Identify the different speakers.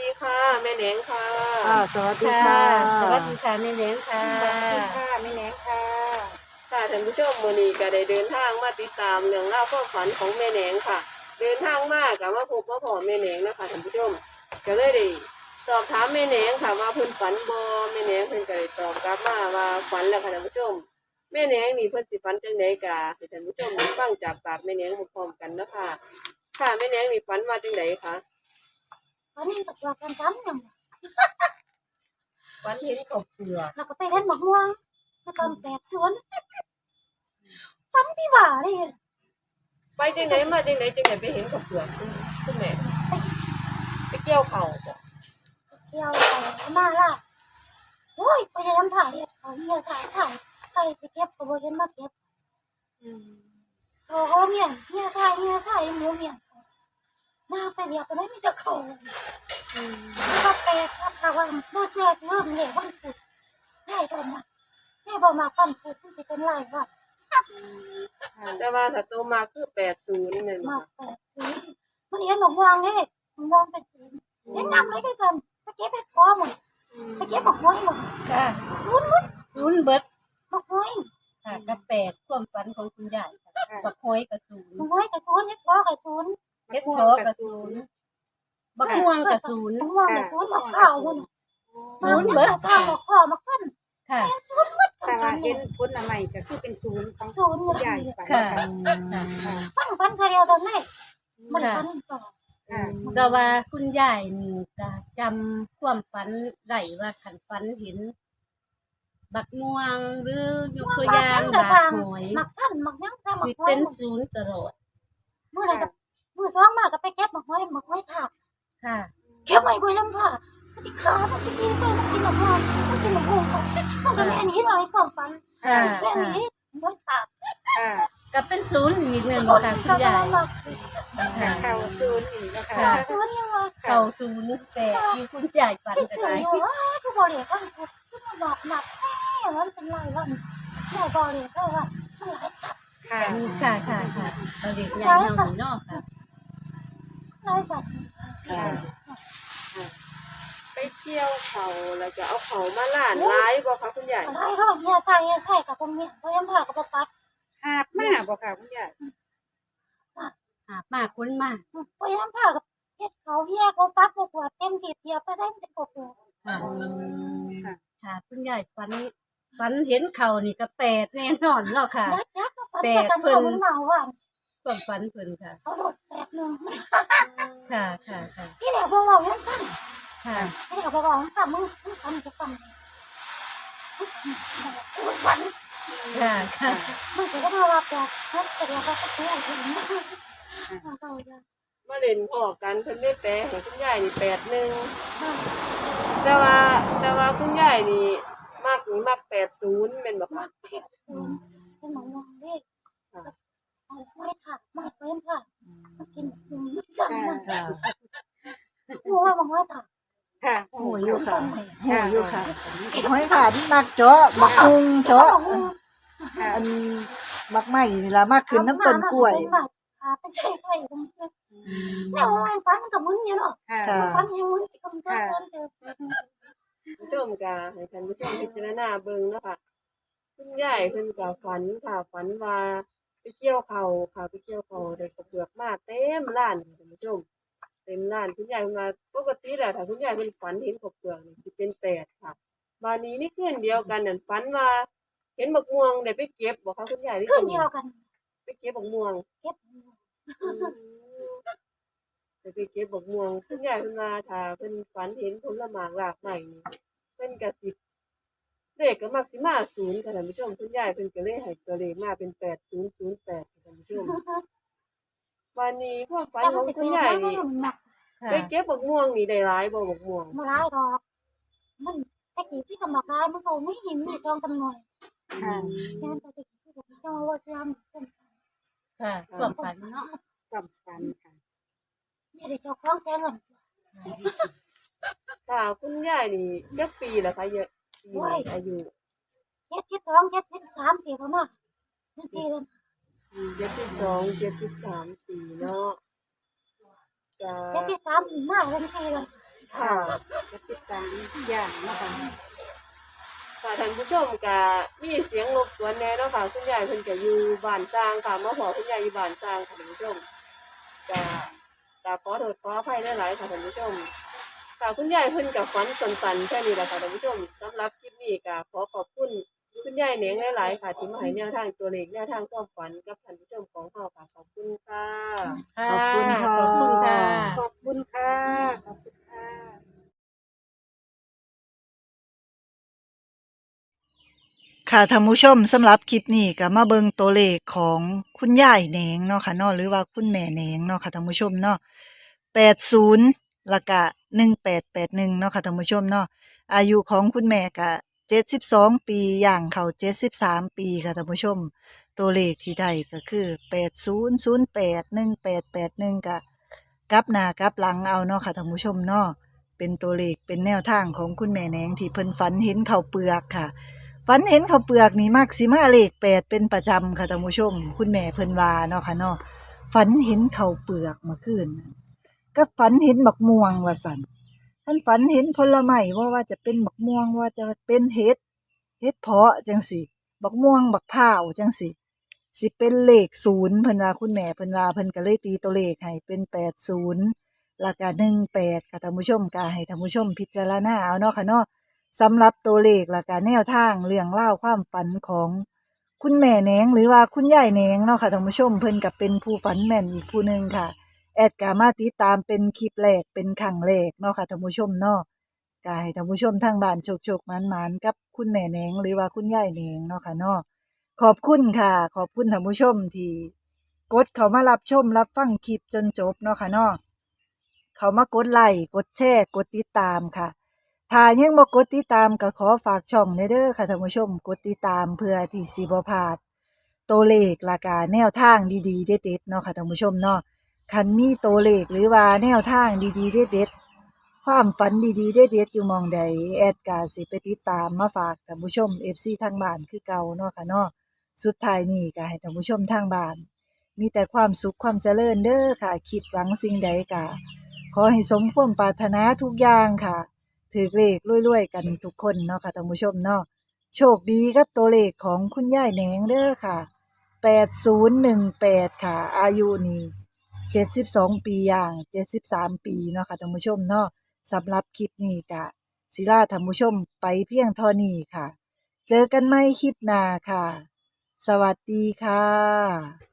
Speaker 1: ดีค่ะแม่แหนงค่ะ
Speaker 2: ค่ะสวัสดี
Speaker 3: ค่ะ
Speaker 2: ค่ะ
Speaker 3: สวัสดีค่ะแม่เลี้ยงค่ะ
Speaker 2: สวัสดีค่ะแม่แนงค่ะ
Speaker 1: ค่ะท่านผู้ชมมื้อนี้ก็ได้เดินทางมาติดตามเรื่องราวความฝันของแม่แหนงค่ะ เดินทางมากับมาพบมาพอแม่แหนงนะคะท่านผู้ชมก็เลยได้สอบถามแม่แหนงค่ะว่าเพิ่นฝันบ่แม่แหนงเพิ่นก็ได้ตอบกลับมาว่าฝันแล้วค่ะท่านผู้ชมแม่แหนงนี่เพิ่นสิฝันจังไดกะให้ท่านผู้ชมได้ฟังจากปากแม่แหนงพร้อมๆกันเนาะค่ะค่ะแม่แหนงนี่ฝันว่าจังไดคะ
Speaker 4: วันนี้ตกว่ากันซ้ำอย่าง
Speaker 1: ฝันเห็นข้าวเปลือก
Speaker 4: เราก็ไปเล่นหมากม่วงแล้วก็แปดสวนซ้ำพี่บ่าเลย
Speaker 1: ไปจังไดมาจังไดจังไดไปเห็นข้าวเปลือกคุณคุณแม่ไปเกี่ยวข้าวบ่
Speaker 4: เที่ยวไปมาล่ะโอ้ยไปยังถ่ายเขาเมียสายสายใครไปเก็บก็บ่เห็นมาเก็บโอ้โหเมียเมียสายเมียสายเมียเมีย มาไปเดียวก็ได้มีจะเขาก็แปลกครับแต่ว่าเมื่อเช้าเริ่มเนี่ยวันพุธใหญ่โดนมาใหญ่บ่มากันพุธที่จะเป็นไรวะ
Speaker 1: แต่ว่าถ้าโตมาคือแปดศูนย์นั่น
Speaker 4: มา
Speaker 1: บ่
Speaker 4: แปดสีมันเห็นหมอกวางนี่หมอกวางเป็นสีเห็นน้ำเลยกันไปเก็บไปคอหมดไปเก็บหมอกห้อยหมด
Speaker 3: ค่ะ
Speaker 4: ศูนย์มุด
Speaker 3: ศูนย์เบิด
Speaker 4: หมอกห้อย
Speaker 3: ค่ะกระแปดความฝันของคุณยายค่ะบักห้อยกับศูน
Speaker 4: หม
Speaker 3: ย์
Speaker 4: อกห้อยกับศูนย์เห็ดคอกับศูนย์
Speaker 3: เก็ดทอกับศูนย์บักม่วงกับศูนย์
Speaker 4: หมอกม่วงกับศูนย์หมอกข้าวมัน
Speaker 3: ศูนย์เบิด
Speaker 4: ข้าวหมอกข้าวหมอกขึ้น
Speaker 3: ค่ะ
Speaker 4: ศูนย์มุด
Speaker 2: แต่
Speaker 4: กั
Speaker 2: ว่านเห็
Speaker 4: เนี่ย
Speaker 2: นพ้นอะไรก็คือเป็นศูนย์ของ
Speaker 4: ศูนย์
Speaker 2: ผู้
Speaker 4: เนี่ย
Speaker 2: ใหญ่ไป
Speaker 3: ค่ะ
Speaker 2: ค่ะ
Speaker 4: พันพันเดียวตรงนี้มันพันต่อ
Speaker 2: ค่ะ
Speaker 3: ก็ว่าคุณยายนี่ก็จำความฝันได้ว่าขันฝันเห็น บักม่วงหรือยกตัวอย่างบากหอย
Speaker 4: หมักท่านหมักยังท่านหมั
Speaker 3: สิ
Speaker 4: กห้อย
Speaker 3: เป็นศูนย์ตลอด
Speaker 4: เมื่อไรกับ มือสองมาก็ไปเก็บหมอกห้อยหมอกห้อยถาก
Speaker 3: ค่ะ
Speaker 4: แค่ไม่ไปลำผ้ามันจะขามันจะกินไปมันกินหมอกห้อยมันกินหมอกห้อยมันก็แม่นี้เลยความฝัน
Speaker 3: ค่ะ
Speaker 4: แม่
Speaker 3: ค่ะ
Speaker 4: นี้ไม่ขาด
Speaker 2: ค่ะ
Speaker 3: ก็เป็นศูนย์อีกหนึ่งบ่ค่ะคุณยายค่ะ
Speaker 2: เข้าศูนย์อีกนะคะ
Speaker 3: ค่ะ
Speaker 4: สวนยังไง
Speaker 3: เก่าศูนย์แปดที่คุณยายฝัน
Speaker 4: ที่
Speaker 3: ก็
Speaker 4: สื่อ
Speaker 3: ได้
Speaker 4: อยู่ว่าทุกบริเวณทั้งทุกทุกบอกหนักแค่วันเป็นไรวันแค่บริเวณก็ว่ามันหลายสัตว์
Speaker 2: ค่ะ
Speaker 3: ค่ะค่ะค่ะเราเด็กใหญ่เฮานี่เนาะค่ะ
Speaker 4: หลายสัตว์
Speaker 2: ค่ะ
Speaker 1: ไปเที่ยวเขาแล้วก็เอาเขามาล้านร้ายบ่คะคุณใหญ่
Speaker 4: หลายรอบเนี่ยใส่ใส่กับตรงนี้เพราะยังผ่ากับปัด
Speaker 2: หาบมาบ่ค่ะคุณยาย
Speaker 3: หาบมากคุ้นมาก
Speaker 4: เพราะยังผ่ากับเฮ็ดเขาเฮียเขาปัดปวดเต็มทีเดียวไปได้มันจะกบ
Speaker 3: ค่ะ
Speaker 2: ค่ะ
Speaker 3: ค่ะคุณยายฝันฝันเห็นเขานี่ก็แปดแน่นอนเนาะค่ะ
Speaker 4: ยักยักษ์ปัดจะกันเขาเมาว่า
Speaker 3: ความฝันเพิ่นค่ะ
Speaker 4: เขาหลุดแตกหนึ่ง
Speaker 3: ค่ะค่ะค่ะ
Speaker 4: ที่เดี๋ยวบอกว่ายังฟัง
Speaker 3: ค่ะ
Speaker 4: ที่เดี๋ยวบอกว่าฟังมึงมึงฟังจะฟังมึงฟัง
Speaker 3: ค่ะค่ะ
Speaker 4: มึงจะได้มาว่าแกเขาจะเรียกว่าเขาเอาถึงเขาจะ
Speaker 1: มาเล่นพอกันเพิ่นได้แปลให้คุณยายนี่แปดหนึ่งแต่ว่าแต่ว่าคุณยายนี่มักนี่มักแปดศูนย์เป็นบ่คะ
Speaker 4: มักเผ็ดเป็นหมองมองเด็ก เอาไม่ถักไม่เป็นค่ะกินจังมัน
Speaker 2: ค่ะ
Speaker 4: หัวมองไม่ถัก
Speaker 2: ค่ะ
Speaker 5: โอ้ยอยู่ค่ะ
Speaker 2: โอ้
Speaker 5: โอ้
Speaker 2: ย
Speaker 5: ย
Speaker 2: อ
Speaker 5: อยู่ยู่
Speaker 2: ค่ะ
Speaker 5: ค่ะหอยขาดมักเจาะบักคุงเจาะ
Speaker 2: ค่ะ
Speaker 5: อันมักไหม้นี่ล่ะมากขึ้นน้ำต้นกล้วย
Speaker 4: ขาไม่ใช่ไฟเนี่ยวันฟันกับมึงเนี่ยเนาะ
Speaker 2: ค่ะ
Speaker 5: ค่ะ
Speaker 4: ฟันยังมึงจะกำจัดเงินเจอ
Speaker 1: ผู้ชมกะให้ท่านผู้ชมพิจารณาเบิ่งเนาะค่ะคุณยายเพิ่นก็ฝันค่ะฝันว่าไป เกี่ยวเขาค่ะไปเกี่ยวเขาได้กระเบือกมาเต็มร้านค่ะท่านผู้ชมเต็มร้านคุณยายเพิ่นว่าปกติแล้วถ้าคุณยายเพิ่นฝันเห็นกระเบือกนี่สิเป็นแปดค่ะบานนี้นี่คืนเดียวกันนั่นฝันว่า เห็นบักม่วงได้ไปเก็บบ่คะคุณยายได้
Speaker 4: ขึ้นเดียวกัน
Speaker 1: ไปเก็บบักม่วง
Speaker 4: เก็บ
Speaker 1: ไปไปเก็บบักม่วงคุณยายเพิ่นว่าถ้าเพิ่นฝันเห็นผลหมากรากใหม่นี่เพิ่นก็สิ เลขก็มักสิมาศูนย์ค่ะท่านผู้ชมคุณยายเพิ่นก็เลยให้ตัวเลขมาเป็น8008ค่ะท่านผู้ชมวันนี้ความฝันของคุณยายนี่
Speaker 4: หนัก
Speaker 3: ค่ะ
Speaker 1: ไปเก็บบักม่วงนี่ได้หลายบ่บักม่วง
Speaker 4: มาร้ายดอกมันตะกี้ที่กำลังร้ายมันก็ไม่หินมีซองจำนวน
Speaker 2: ค่ะ
Speaker 4: แค่ตะกี้ที่ผมจะว่าเสื่อม
Speaker 3: ค่ะความฝันเนาะ
Speaker 2: ความฝันค่ะ
Speaker 4: เนี่ยเดี๋ยวเจ้าของแจ้งเงิน
Speaker 1: ค่ะคุณยายนี่จักปีแล้วคะเยอะ ปีนี้อายุ
Speaker 4: เจ็ดสิบสองเจ็ดสิบสามสี่ประมาณนั่นสี่เลย
Speaker 1: 72 73ปีเนาะจ้า
Speaker 4: เจ็ดสิบสามหน้าเป็นสี่เลย
Speaker 1: ค่ะ
Speaker 2: เจ็ดสิบสามอย่างเนาะค่ะ
Speaker 1: ค่ะท่านผู้ชมก็มีเสียงรบกวนแน่เนาะค่ะคุณยายเพิ่นก็อยู่บ้านสร้างค่ะมาขอคุณยายอยู่บ้านสร้างค่ะท่านผู้ชมก็ก็ขอโทษขออภัยหลายๆค่ะท่านผู้ชม ค่ะคุณยายเพิ่นกับฝันสันๆแค่นี้แหละค่ะท่านผู้ชมสำหรับคลิปนี้ก็ขอขอบคุณคุณยายเหนียงหลายๆค่ะที่มาให้แนวทางตัวเลขแนวทางความฝันกับท่านผู้ชมของเราค่ะขอบคุณค่ะ
Speaker 3: ค่ะ
Speaker 5: ขอบคุณค่ะ
Speaker 3: ขอบคุณค่ะ
Speaker 2: ขอบคุณค่ะขอบคุณค่ะ
Speaker 5: ค่ะท่านผู้ชมสำหรับคลิปนี้ก็มาเบิ่งตัวเลขของคุณยายแหนงเนาะค่ะเนาะหรือว่าคุณแม่แหนงเนาะค่ะท่านผู้ชมเนาะ80แล้วก็ 1881เนาะค่ะท่านผู้ชมเนาะอายุของคุณแม่ก็72ปีอย่างเข้า73ปีค่ะท่านผู้ชม ตัวเลขที่ได้ก็คือ80081881ก็กลับหน้ากลับหลังเอาเนาะค่ะท่านผู้ชมเนาะเป็นตัวเลขเป็นแนวทางของคุณแม่แนงที่เพิ่นฝันเห็นเขาเปลือกค่ะฝันเห็นเขาเปลือกนี่มักสิมาเลขแปดเป็นประจำค่ะท่านผู้ชม คุณแม่เพิ่นวาเนาะค่ะเนาะฝันเห็นเขาเปลือกมื่อคืนนั้น ก็ฝันเห็นบักม่วงว่าสันท่านฝันเห็นผลไม้ว่าว่าจะเป็นบักม่วงว่าจะเป็นเห็ดเห็ดเพาะจังสิบักม่วงบักพร้าวจังสิสิเป็นเลขศูนย์เพิ่นว่าคุณแม่เพิ่นว่าเพิ่นก็เลยตีตัวเลขให้เป็นแปดศูนย์แล้วก็หนึ่งแปดค่ะท่านผู้ชมก็ให้ท่านผู้ชมพิจารณาเอาเนาะค่ะเนาะสำหรับตัวเลขและการแนวทางเรื่องเล่าความฝันของคุณแม่แหนงหรือว่าคุณยายแหนงเนาะค่ะท่านผู้ชมเพิ่นกับเป็นผู้ฝันแม่นอีกผู้หนึ่งค่ะ แอดกามาติดตามเป็นคลิปแรกเป็นครั้งแรกเนาะค่ะท่านผู้ชมเนาะกายท่านผู้ชมทางบ้านโชคโชคมันมันกับคุณแม่แหนงหรือว่าคุณยายแหนงเนาะค่ะเนาะขอบคุณค่ะ ขอบคุณท่านผู้ชมที่กดเข้ามารับชมรับฟังคลิปจนจบเนาะค่ะเนาะเขามากดไลค์กดแชร์กดติดตามค่ะถ้ายังบ่กดติดตามก็ขอฝากช่องในเด้อค่ะท่านผู้ชมกดติดตามเพื่อที่สิบ่พลาดตัวเลขและกาแนวทางดีๆเด็ดๆเนาะค่ะท่านผู้ชมเนาะ คันมีตัวเลขหรือว่าแนวทางดีๆเด็ดๆความฝันดีๆเด็ดๆอยู่มองใดแอดกาสิไปติดตามมาฝากท่านผู้ชม FC ทางบ้านคือเก่าเนาะค่ะเนาะสุดท้ายนี้ก็ให้ท่านผู้ชมทางบ้าน มีแต่ความสุขความเจริญเด้อค่ะ คิดหวังสิ่งใดก็ขอให้สมความปรารถนาทุกอย่างค่ะ ถือเลขรวยๆกันทุกคนเนาะค่ะท่านผู้ชมเนาะโชคดีกับตัวเลขของคุณย่ายแหนงเด้อค่ะ 8018 ค่ะ อายุนี่ จ็ดสิบสองปีอย่างเจ็ดสิบสามปีเนาะค่ะท่านผู้ชมเนาะสำหรับคลิปนี้กะศิลาท่านผู้ชมไปเพียงเท่านี้ค่ะ เจอกันไหม่คลิปหน้าค่ะ สวัสดีค่ะ